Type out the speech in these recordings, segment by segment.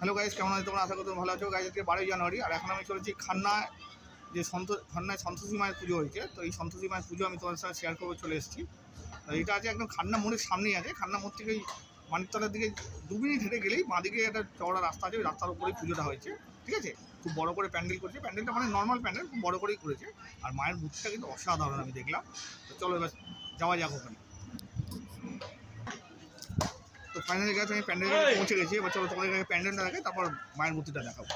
Hello guys কেমন আছো তোমরা? আশা করি তোমরা ভালো আছো। গাইজ আজকে বারোই জানুয়ারি, আর এখন আমি চলেছি খান্না যে সন্ত, খান্নায় সন্তোষী মায়ের পুজো হয়েছে। তো এই সন্তোষী মায়ের পুজো আমি তোমাদের সাথে শেয়ার করব, চলে এসেছি। তো এটা আছে একদম খান্না মোড়ের সামনেই আছে। খান্না মোড় থেকে মানিকতলার দিকে দু মিনিট হেঁটে গেলেই বাঁদিকে একটা চওড়া রাস্তা আছে, ওই রাস্তার উপরেই পুজোটা হয়েছে। ঠিক আছে? খুব বড় করে প্যান্ডেল করছে। প্যান্ডেলটা মানে নর্মাল প্যান্ডেল, খুব বড় করেই করেছে। আর মায়ের মূর্তিটা কিন্তু অসাধারণ আমি দেখলাম। তো চলো এবার যাওয়া যাক ওখানে তো ফাইনালি গেছে আমি প্যান্ডেলে পৌঁছে গেছি, এবার চলো তোমাদের কাছে প্যান্ডেলটা দেখে তারপর মায়ের মূর্তিটা দেখাবো।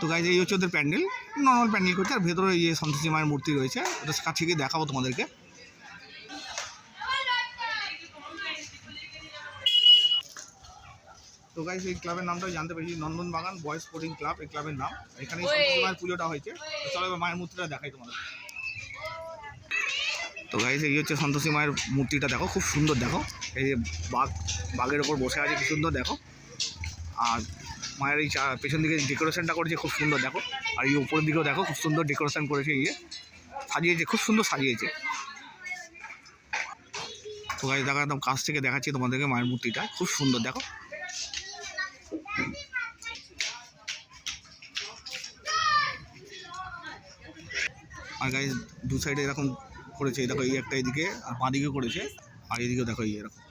তো গাইজ এই হচ্ছে ওদের প্যান্ডেল। নর্মাল প্যান্ডেল করছে, আর ভেতরে যে সন্তোষী মায়ের মূর্তি রয়েছে, ওটা কাছে গিয়ে দেখাবো তোমাদেরকে। তো গাইজ এই ক্লাবের নামটা জানতে পেরেছি নন্দন বাগান বয়েজ স্পোর্টিং ক্লাব, এই ক্লাবের নাম। এখানে সন্তোষী মায়ের পুজোটা হয়েছে। চলো এবার মায়ের মূর্তিটা দেখাই তোমাদের। তো গাইজ এই হচ্ছে সন্তোষী মায়ের মূর্তিটা দেখো, খুব সুন্দর দেখো। এই যে বাঘ, বাঘের ওপর বসে আছে, কি সুন্দর দেখো। আর মায়ের এই পেছন দিকে ডেকোরেশনটা করেছে, খুব সুন্দর দেখো। আর এই উপরের দিকেও দেখো, খুব সুন্দর ডেকোরেশন করেছে ইয়ে সাজিয়েছে, খুব সুন্দর সাজিয়েছে। তো গাইজ দেখো একদম কাছ থেকে দেখাচ্ছি তোমাদেরকে মায়ের মূর্তিটা, খুব সুন্দর দেখো। আর গাইজ দু সাইডে এরকম করেছে দেখো এই একটা এদিকে, আর বাঁ বাঁদিকে করেছে, আর এদিকেও দেখো এই এরকম।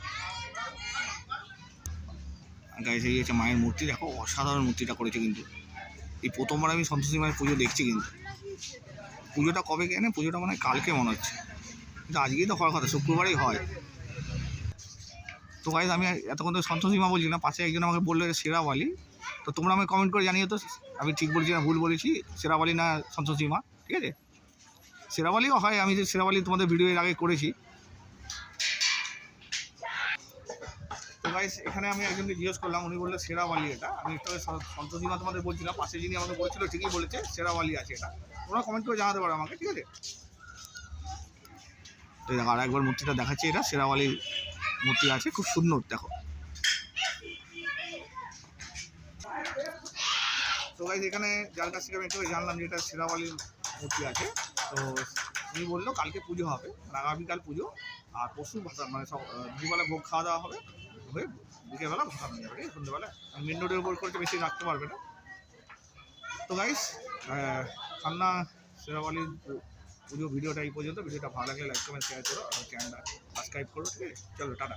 গাইজ এই হচ্ছে মায়ের মূর্তি, দেখো অসাধারণ মূর্তিটা করেছে কিন্তু। এই প্রথমবার আমি সন্তোষী মায়ের পুজো দেখছি কিন্তু। পুজোটা কবে কেনে পুজোটা মনে কালকে মনে হচ্ছে। কিন্তু আজকেই তো হওয়ার কথা, শুক্রবারেই হয়। তো গাইজ আমি এতক্ষণ তো সন্তোষী মা বলছি না, পাশে একজন আমাকে বলল যে সেরাওয়ালি। তো তোমরা আমাকে কমেন্ট করে জানিয়ে তো, আমি ঠিক বলছি না, ভুল বলেছি সেরা বালি না সন্তোষী মা, ঠিক আছে? সেরাওয়ালিও হয়, আমি যে সেরাওয়ালি তোমাদের ভিডিও এর আগে করেছি। তো গাইস এখানে আমি একজনকে জিজ্ঞেস করলাম, উনি বলল সেরাওয়ালি এটা। আমি একটু আগে সন্ত- সন্তোষী মা তোমাদের বলছিলাম পাশে যিনি আমাকে বলছিল, ঠিকই বলেছে সেরাওয়ালি আছে এটা। তোমরা কমেন্ট করে জানাতে পারো আমাকে, ঠিক আছে? তো দেখো, আর একবার মূর্তিটা দেখাচ্ছি এটা সেরাওয়ালির মূর্তি আছে, খুব সুন্দর, দেখো। তো গাইজ এখানে যার কাছ থেকে আমি একটু জানলাম যে এটা সেরাওয়ালির মূর্তি আছে। তো উনি বলল, কালকে পুজো হবে মানে আগামীকাল পুজো, আর পশু ভাষা মানে সব দুপুরবেলা ভোগ খাওয়া দাওয়া হবে, হয়ে বিকেলবেলা নিয়ে যাবে ঠিক আছে? সন্ধ্যেবেলা। মেন রোডের উপর করতে বেশি রাখতে পারবে না। তো গাইস খান্না পু- পুজো ভিডিওটা এই পর্যন্ত। ভিডিওটা ভালো লাগলে লাইক কমেন্ট শেয়ার করো, আর চ্যানেলটা সাবস্ক্রাইব করো, ঠিক আছে? চলো, টাটা।